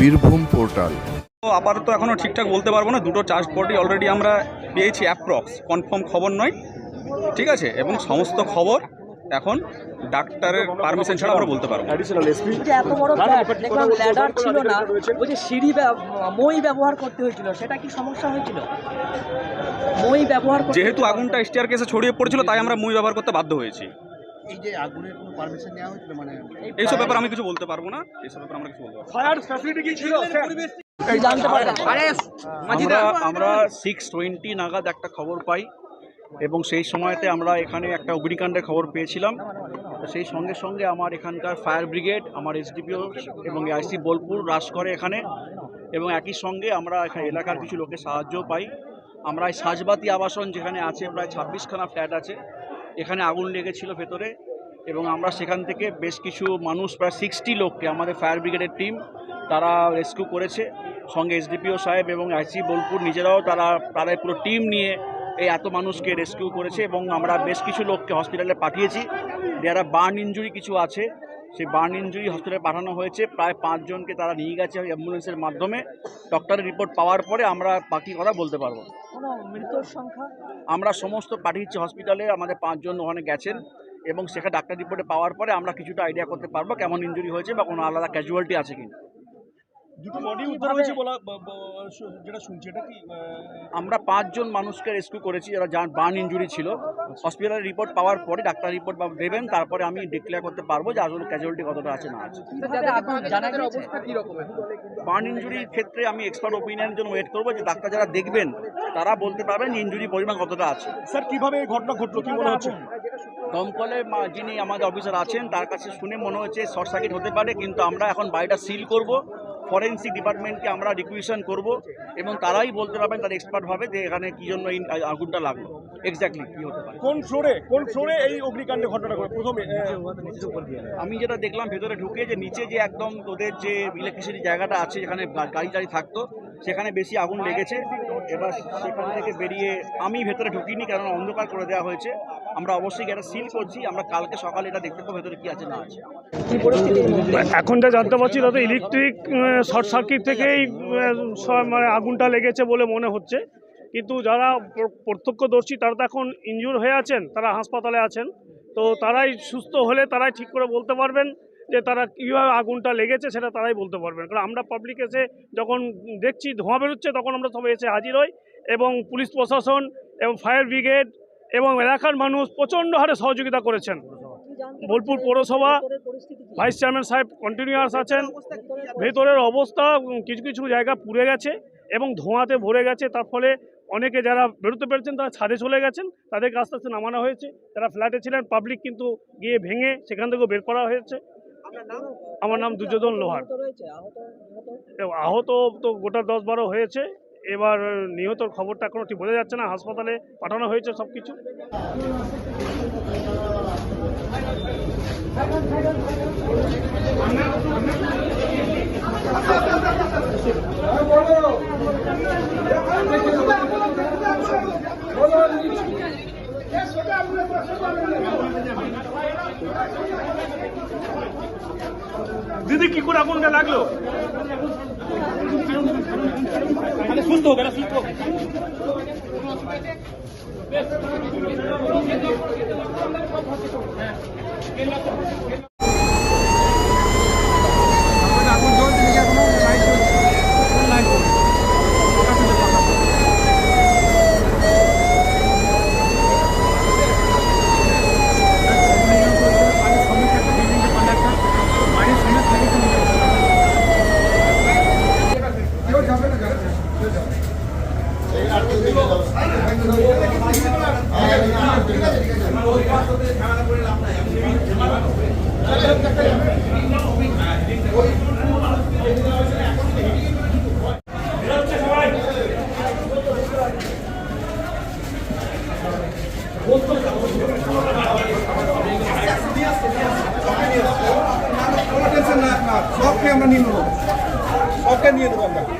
Birbhum portal. তো আপাতত এখনও ঠিকঠাক বলতে পারব না দুটো চার্জ বডি অলরেডি আমরা পেয়েছি অ্যাপ্রক্স কনফার্ম খবর নয় ঠিক আছে? এবং সমস্ত খবর এখন ডাক্তারের পারমিশন ছাড়া আমরা বলতে পারব এত বড় ল্যাডার ছিল না ওই যে সিঁড়ি মই ব্যবহার করতে হয়েছিল সেটা কি সমস্যা হয়েছিল? মই ব্যবহার যেহেতু আগুনটা স্টিয়ার কেসে ছড়িয়ে পড়েছিল তাই আমরা মই ব্যবহার করতে বাধ্য হয়েছি। এই যে আগুনের কোনো পারমিশন নেওয়া হয়েছিল? মানে এইসব ব্যাপারে আমি কিছু বলতে পারব না। এইসব ব্যাপারে আমরা কিছু বলতে পারব না। কি জানতে পারলেন আমরা আমরা সিক্স টোয়েন্টি নাগাদ একটা খবর পাই এবং সেই সময়তে আমরা এখানে একটা অগ্নিকাণ্ডের খবর পেয়েছিলাম। সেই সঙ্গে সঙ্গে আমার এখানকার ফায়ার ব্রিগেড আমার এসডিপিও এবং আইসি বোলপুর রাস করে এখানে এবং একই সঙ্গে আমরা এখানে এলাকার কিছু লোকের সাহায্য পাই। আমরা এই সাজবাতি আবাসন যেখানে আছে প্রায় ছাব্বিশখানা ফ্ল্যাট আছে। এখানে আগুন লেগেছিল ভেতরে এবং আমরা সেখান থেকে বেশ কিছু মানুষ, প্রায় সিক্সটি লোককে, আমাদের ফায়ার ব্রিগেডের টিম তারা রেস্কিউ করেছে। সঙ্গে এসডিপিও সাহেব এবং আইসি বোলপুর নিজেরাও তারা তারা পুরো টিম নিয়ে এই এত মানুষকে রেস্কিউ করেছে এবং আমরা বেশ কিছু লোককে হসপিটালে পাঠিয়েছি। যারা বার্ন ইঞ্জুরি কিছু আছে। সেই বার্ন ইঞ্জুরি হসপিটালে পাঠানো হয়েছে। প্রায় পাঁচজনকে তারা নিয়ে গেছে অ্যাম্বুলেন্সের মাধ্যমে। ডক্টরের রিপোর্ট পাওয়ার পরে আমরা বাকি কথা বলতে পারব। সংখ্যা? আমরা সমস্ত পাঠিয়েছি হসপিটালে, আমাদের পাঁচজন ওখানে গেছেন এবং সেখানে ডাক্তার রিপোর্টে পাওয়ার পরে আমরা কিছুটা আইডিয়া করতে পারব কেমন ইঞ্জুরি হয়েছে বা কোনো আলাদা ক্যাজুয়ালিটি আছে কিনা। দুটো বডি উদ্ধার হয়েছে বলা ব- ব- শু- যেটা শুনছি এটা কি আমরা পাঁচজন মানুষকে রেস্কিউ করেছি যারা যার বার্ন ইঞ্জুরি ছিল। হসপিটালের রিপোর্ট পাওয়ার পরে ডাক্তার রিপোর্ট দেবেন তারপরে আমি ডিক্লেয়ার করতে পারব যে আসলে ক্যাজুয়ালিটি কতটা আছে না আছে। বার্ন ইঞ্জুরির ক্ষেত্রে আমি এক্সপার্ট ওপিনিয়নের জন্য ওয়েট করব যে ডাক্তার যারা দেখবেন তারা বলতে পারবেন ইঞ্জুরি পরিমাণ কতটা আছে। স্যার কীভাবে এই ঘটনা ঘটলো কি মনে হচ্ছে? দমকলে মা- যিনি আমাদের অফিসার আছেন তার কাছে শুনে মনে হচ্ছে শর্ট সার্কিট হতে পারে কিন্তু আমরা এখন বাড়িটা সিল করব। ফরেন্সিক ডিপার্টমেন্টকে আমরা রিকুয়েশন করব এবং তারাই বলতে পারবেন তার এক্সপার্ট হবে যে এখানে কি জন্য এই আগুনটা লাগল। এক্স্যাক্টলি কি হতে পারে। কোন ফ্লোরে কোন ফ্লোরে এই অগ্নিকাণ্ডে ঘটনাটা ঘটে? প্রথমে আমি যেটা দেখলাম ভেতরে ঢুকে যে নিচে যে একদম তোদের যে ইলেকট্রিসিটি জায়গাটা আছে যেখানে গাড়ি গাড়ি টাড়ি থাকতো সেখানে বেশি আগুন লেগেছে। এবার সেখান থেকে বেরিয়ে আমি ভেতরে ঢুকিনি কারণ অন্ধকার করে দেওয়া হয়েছে। আমরা অবশ্যই এটা সিল করছি আমরা কালকে সকালে এটা দেখতে পাবো ভেতরে কি আছে না আছে। এখন যা জানতে পারছি তাতে ইলেকট্রিক শর্ট সার্কিট থেকেই সব মানে আগুনটা লেগেছে বলে মনে হচ্ছে। কিন্তু যারা প্রত্যক্ষদর্শী তারা তো এখন ইনজুর হয়ে আছেন তারা হাসপাতালে আছেন। তো তারাই সুস্থ হলে তারাই ঠিক করে বলতে পারবেন যে তারা কীভাবে আগুনটা লেগেছে সেটা তারাই বলতে পারবেন কারণ আমরা পাবলিক এসে যখন দেখছি ধোঁয়া বেরোচ্ছে, তখন আমরা সবাই এসে হাজির হই এবং পুলিশ প্রশাসন এবং ফায়ার ব্রিগেড এবং এলাকার মানুষ প্রচণ্ড হারে সহযোগিতা করেছেন। বোলপুর পৌরসভা ভাইস চেয়ারম্যান সাহেব কন্টিনিউয়াস আছেন। ভেতরের অবস্থা কিছু কিছু জায়গা পুড়ে গেছে এবং ধোঁয়াতে ভরে গেছে। তার ফলে অনেকে যারা বেরোতে পেরেছেন, তারা ছাদে চলে গেছেন। তাদেরকে আস্তে আস্তে নামানো হয়েছে। যারা ফ্ল্যাটে ছিলেন পাবলিক কিন্তু গিয়ে ভেঙে সেখান থেকেও বের করা হয়েছে। আমার নাম দুর্যোধন লোহার। আহত তো গোটা দশ বারো হয়েছে। এবার নিহতর খবরটা এখনও ঠিক বোঝা যাচ্ছে না হাসপাতালে পাঠানো হয়েছে সব কিছু দিদি কি করে আগুনটা লাগল? সুস্থ হবে না সুস্থ হবে। সবকে আমরা নিয়ে নেব। সবকে নিয়ে নেব আমরা।